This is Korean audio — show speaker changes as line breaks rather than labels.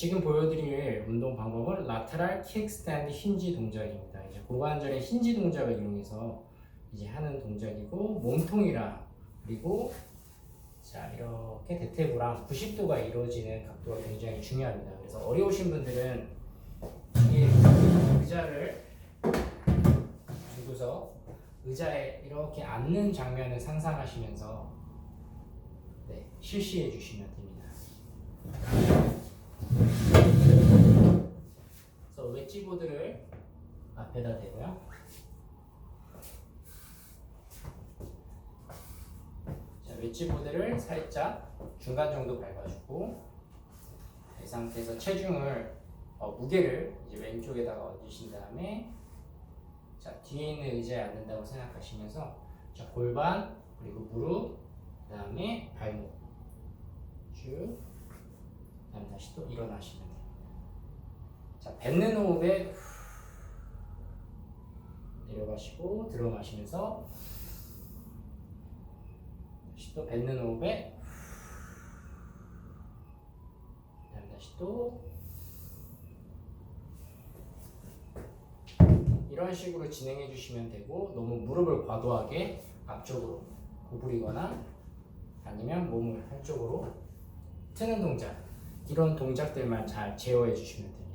지금 보여드릴 운동 방법은 라테랄 킥스탠드 힌지 동작입니다. 이제 고관절의 힌지 동작을 이용해서 이제 하는 동작이고 몸통이랑 그리고 자 이렇게 대퇴부랑 90도가 이루어지는 각도가 굉장히 중요합니다. 그래서 어려우신 분들은 이 의자를 두고서 의자에 이렇게 앉는 장면을 상상하시면서 네, 실시해 주시면 됩니다. 그래서 웨지보드를 앞에다 대고요. 자, 웨지보드를 살짝 중간 정도 밟아주고 이 상태에서 체중을 어, 무게를 이제 왼쪽에다가 얹으신 다음에 자 뒤에 있는 의자에 앉는다고 생각하시면서 자 골반 그리고 무릎 그 다음에 발목 쭉 그다음 다시 또 일어나시면 돼요. 자 뱉는 호흡에 후 내려가시고 들어 마시면서 다시 또 뱉는 호흡에 다시 또 이런 식으로 진행해 주시면 되고 너무 무릎을 과도하게 앞쪽으로 구부리거나 아니면 몸을 한쪽으로 트는 동작 이런 동작들만 잘 제어해 주시면 됩니다.